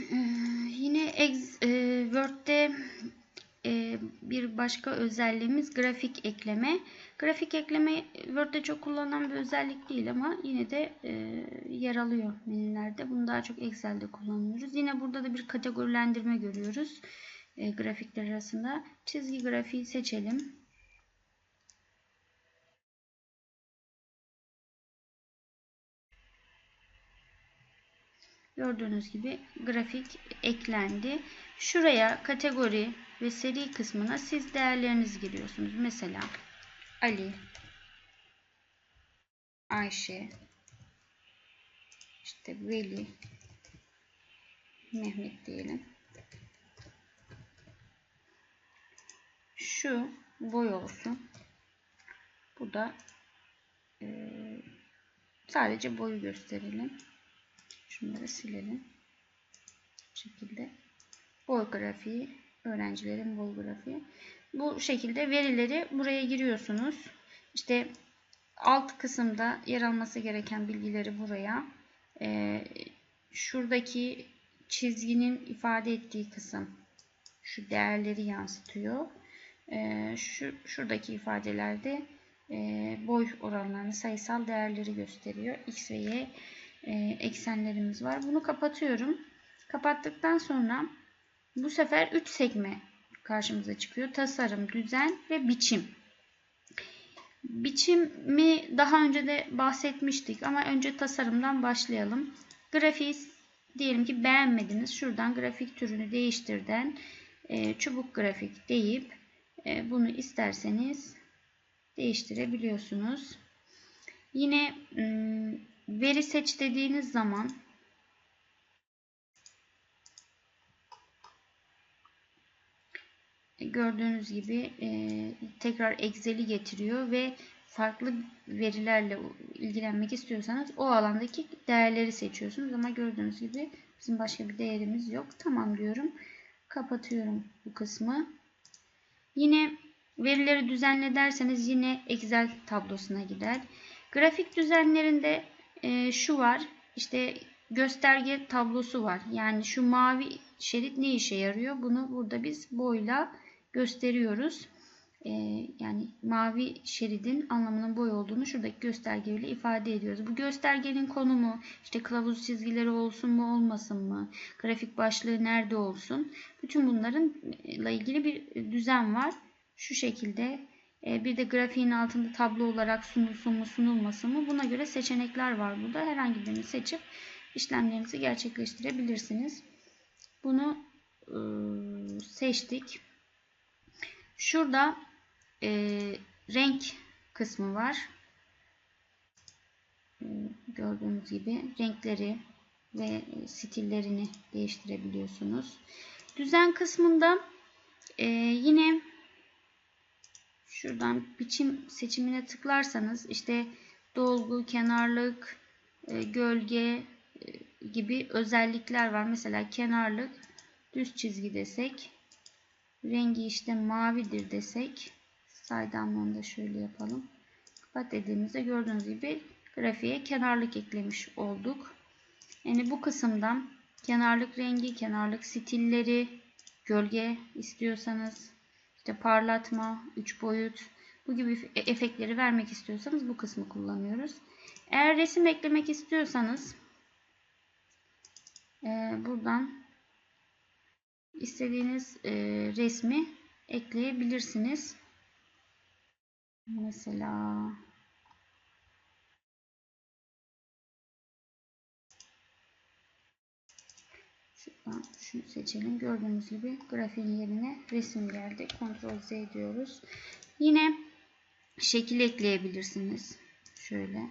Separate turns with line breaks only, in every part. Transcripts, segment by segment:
Ee, yine ex, e, Word'de e, bir başka özelliğimiz grafik ekleme. Grafik ekleme Word'de çok kullanılan bir özellik değil ama yine de e, yer alıyor menülerde. Bunu daha çok Excel'de kullanıyoruz. Yine burada da bir kategorilendirme görüyoruz e, grafikler arasında. Çizgi grafiği seçelim. Gördüğünüz gibi grafik eklendi. Şuraya kategori ve seri kısmına siz değerlerinizi giriyorsunuz. Mesela Ali, Ayşe, işte Veli, Mehmet diyelim. Şu boy olsun. Bu da e, sadece boyu gösterelim. Şunları silelim. Bu şekilde. Boy grafiği. Öğrencilerin boy grafiği. Bu şekilde verileri buraya giriyorsunuz. İşte alt kısımda yer alması gereken bilgileri buraya. Ee, şuradaki çizginin ifade ettiği kısım şu değerleri yansıtıyor. Ee, şu şuradaki ifadelerde e, boy oranlarını, sayısal değerleri gösteriyor. X ve Y eksenlerimiz var. Bunu kapatıyorum. Kapattıktan sonra bu sefer 3 sekme karşımıza çıkıyor. Tasarım, düzen ve biçim. Biçimi daha önce de bahsetmiştik ama önce tasarımdan başlayalım. Grafiği diyelim ki beğenmediniz. Şuradan grafik türünü değiştirden e, çubuk grafik deyip e, bunu isterseniz değiştirebiliyorsunuz. Yine veri seç dediğiniz zaman gördüğünüz gibi e, tekrar Excel'i getiriyor ve farklı verilerle ilgilenmek istiyorsanız o alandaki değerleri seçiyorsunuz ama gördüğünüz gibi bizim başka bir değerimiz yok. Tamam diyorum. Kapatıyorum bu kısmı. Yine verileri düzenle derseniz yine Excel tablosuna gider. Grafik düzenlerinde e, şu var. İşte gösterge tablosu var. Yani şu mavi şerit ne işe yarıyor? Bunu burada biz boyla gösteriyoruz. E, yani mavi şeridin anlamının boy olduğunu şuradaki göstergeyle ifade ediyoruz. Bu göstergenin konumu işte kılavuz çizgileri olsun mu olmasın mı? Grafik başlığı nerede olsun? Bütün bunlarınla ilgili bir düzen var. Şu şekilde e, bir de grafiğin altında tablo olarak sunulsun mu sunulmasın mı buna göre seçenekler var burada. Herhangi birini seçip işlemlerinizi gerçekleştirebilirsiniz. Bunu e, seçtik. Şurada e, renk kısmı var. E, gördüğünüz gibi renkleri ve stillerini değiştirebiliyorsunuz. Düzen kısmında e, yine şuradan biçim seçimine tıklarsanız işte dolgu, kenarlık, e, gölge e, gibi özellikler var. Mesela kenarlık düz çizgi desek rengi işte mavidir desek saydamlığını da şöyle yapalım. Kapat dediğimizde gördüğünüz gibi grafiğe kenarlık eklemiş olduk. Yani bu kısımdan kenarlık rengi, kenarlık stilleri, gölge istiyorsanız işte parlatma, üç boyut bu gibi efektleri vermek istiyorsanız bu kısmı kullanıyoruz. Eğer resim eklemek istiyorsanız e, buradan istediğiniz e, resmi ekleyebilirsiniz. Mesela şuradan şunu seçelim. Gördüğünüz gibi grafiğin yerine resim geldi. Ctrl Z diyoruz. Yine şekil ekleyebilirsiniz. Şöyle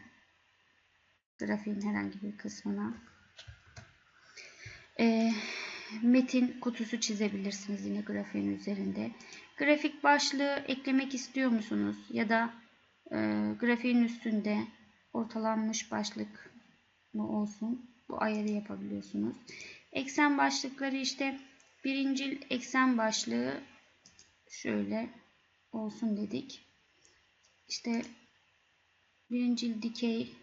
grafiğin herhangi bir kısmına. Ee, metin kutusu çizebilirsiniz yine grafiğin üzerinde. Grafik başlığı eklemek istiyor musunuz? Ya da e, grafiğin üstünde ortalanmış başlık mı olsun? Bu ayarı yapabiliyorsunuz. Eksen başlıkları işte birincil eksen başlığı şöyle olsun dedik. İşte birincil dikey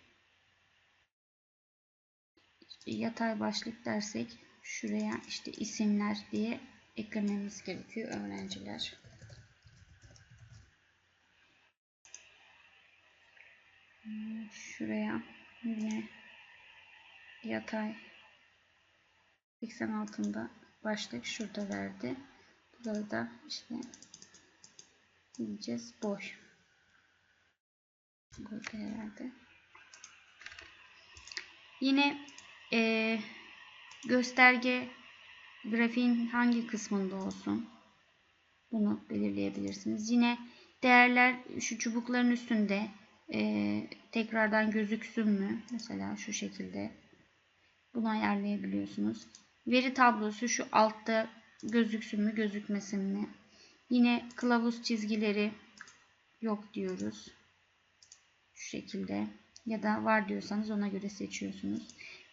yatay başlık dersek şuraya işte isimler diye eklememiz gerekiyor öğrenciler. Şuraya yine yatay 80 altında başlık şurada verdi. Burada da işte diyeceğiz boy. Burada herhalde. Yine e, gösterge grafiğin hangi kısmında olsun bunu belirleyebilirsiniz. Yine değerler şu çubukların üstünde e, tekrardan gözüksün mü? Mesela şu şekilde bunu ayarlayabiliyorsunuz. Veri tablosu şu altta gözüksün mü gözükmesin mi? Yine kılavuz çizgileri yok diyoruz. Şu şekilde ya da var diyorsanız ona göre seçiyorsunuz.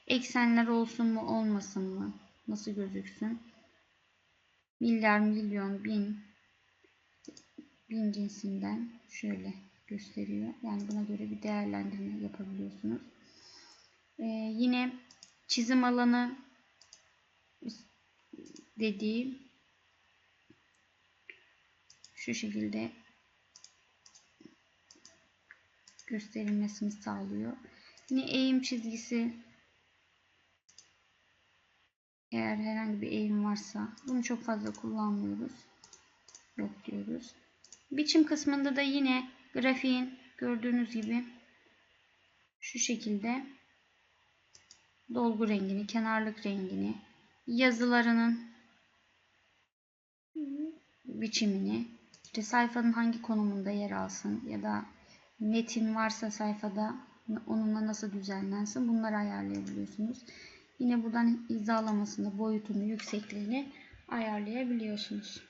Eksenler olsun mu olmasın mı? Nasıl gözüksün? Milyar, milyon, bin bin cinsinden şöyle gösteriyor. Yani buna göre bir değerlendirme yapabiliyorsunuz. Ee, yine çizim alanı dediğim şu şekilde gösterilmesini sağlıyor. Yine eğim çizgisi eğer herhangi bir eğim varsa bunu çok fazla kullanmıyoruz. Yok diyoruz. Biçim kısmında da yine grafiğin gördüğünüz gibi şu şekilde dolgu rengini, kenarlık rengini, yazılarının biçimini, işte sayfanın hangi konumunda yer alsın ya da metin varsa sayfada onunla nasıl düzenlensin bunları ayarlayabiliyorsunuz. Yine buradan hizalamasını, boyutunu, yüksekliğini ayarlayabiliyorsunuz.